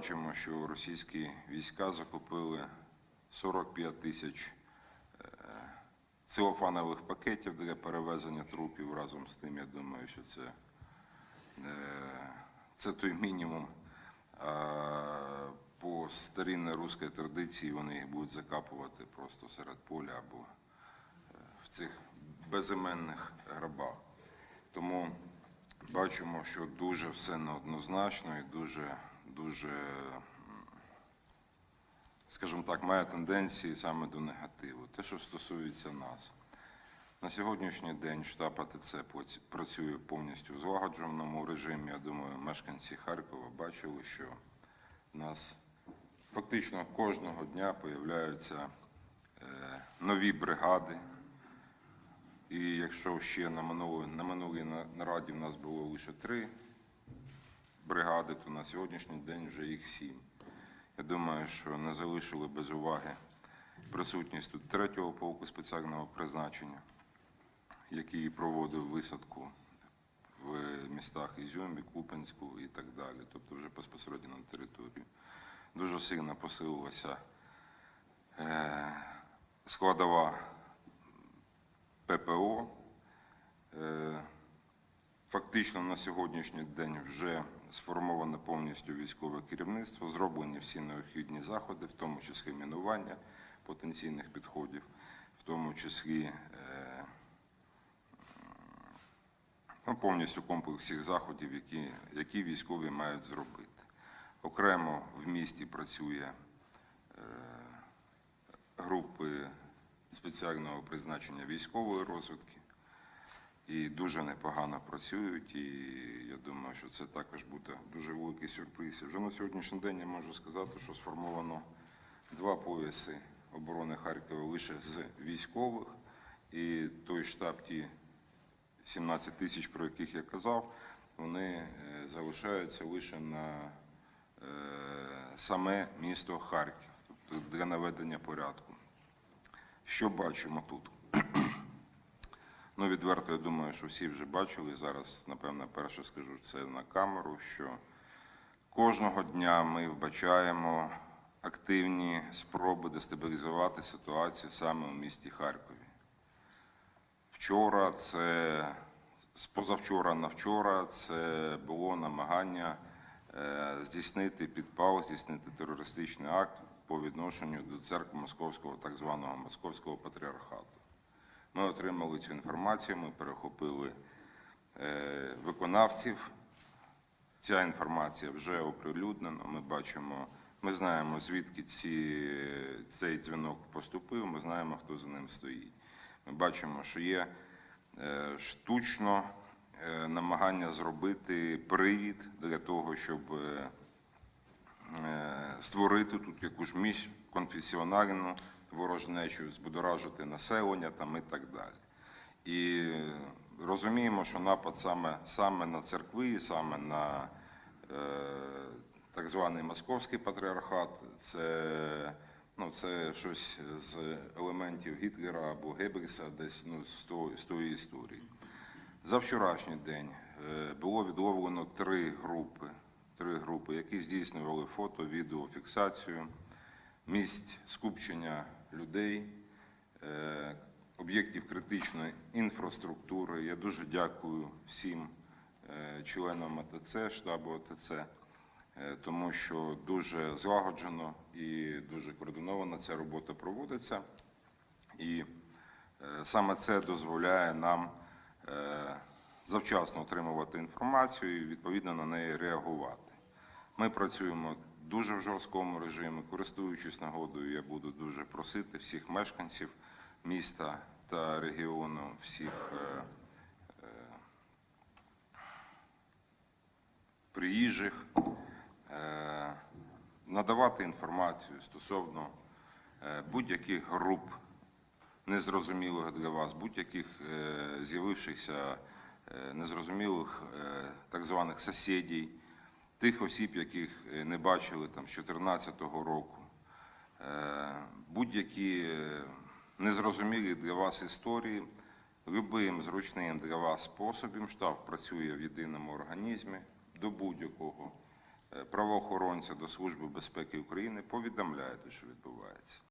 бачимо, що російські війська закупили 45 тисяч е, целофанових пакетів для перевезення трупів. Разом з тим, я думаю, що це, е, це той мінімум. По старинній руській традиції вони їх будуть закапувати просто серед поля або е, в цих безіменних гробах. Тому бачимо, що дуже все неоднозначно і дуже, дуже, скажімо так, має тенденції саме до негативу. Те, що стосується нас. На сьогоднішній день штаб АТЦ працює повністю в злагодженому режимі. Я думаю, мешканці Харкова бачили, що у нас фактично кожного дня появляються е, нові бригади. І якщо ще на минулій, на минулій нараді в нас було лише три бригади, то на сьогоднішній день вже їх сім. Я думаю, що не залишили без уваги присутність тут третього полку спеціального призначення, який проводив висадку в містах Ізюмі, Купенську і так далі, тобто вже безпосередньо на територію. Дуже сильно посилилася е, складова ППО. Фактично на сьогоднішній день вже сформоване повністю військове керівництво, зроблені всі необхідні заходи, в тому числі мінування потенційних підходів, в тому числі е, ну, повністю комплекс всіх заходів, які, які військові мають зробити. Окремо в місті працює е, групи спеціального призначення військової розвідки і дуже непогано працюють. І я думаю, що це також буде дуже великий сюрприз. І Вже на сьогоднішній день я можу сказати, що сформовано два пояси оборони Харкова лише з військових, і той штаб, ті 17 тисяч, про яких я казав, вони е, залишаються лише на е, саме місто Харків, тобто для наведення порядку. Що бачимо тут? Ну, відверто, я думаю, що всі вже бачили. Зараз, напевно, перше скажу це на камеру, що кожного дня ми вбачаємо активні спроби дестабілізувати ситуацію саме у місті Харкові. Вчора це з позавчора на вчора це було намагання е, здійснити підпал, здійснити терористичний акт по відношенню до церкви Московського, так званого Московського патріархату. Ми отримали цю інформацію, ми перехопили е, виконавців. Ця інформація вже оприлюднена. Ми бачимо, ми знаємо, звідки ці, цей дзвінок поступив, ми знаємо, хто за ним стоїть. Ми бачимо, що є е, штучно е, намагання зробити привід для того, щоб е, е, створити тут якусь міжконфесіональну ворожнечу, збудоражити населення там і так далі. І розуміємо, що напад саме, саме на церкви, саме на е, так званий московський патріархат, це, ну, це щось з елементів Гітлера або Геббельса, десь ну, з, того, з тої історії. За вчорашній день е, було відловлено три групи, три групи, які здійснювали фото, відео, фіксацію місць скупчення людей, е, об'єктів критичної інфраструктури. Я дуже дякую всім е, членам АТЦ, штабу АТЦ, е, тому що дуже злагоджено і дуже координовано ця робота проводиться. І саме це дозволяє нам завчасно отримувати інформацію і відповідно на неї реагувати. Ми працюємо дуже в жорсткому режимі. Користуючись нагодою, я буду дуже просити всіх мешканців міста та регіону, всіх е, е, приїжджих е, надавати інформацію стосовно е, будь-яких груп незрозумілих для вас, будь-яких е, з'явившихся е, незрозумілих е, так званих сусідів, тих осіб, яких е, не бачили там з 2014 року, е, будь-які е, незрозумілі для вас історії, любим зручним для вас способом штаб працює в єдиному організмі до будь-якого правоохоронця до Служби безпеки України, повідомляєте, що відбувається.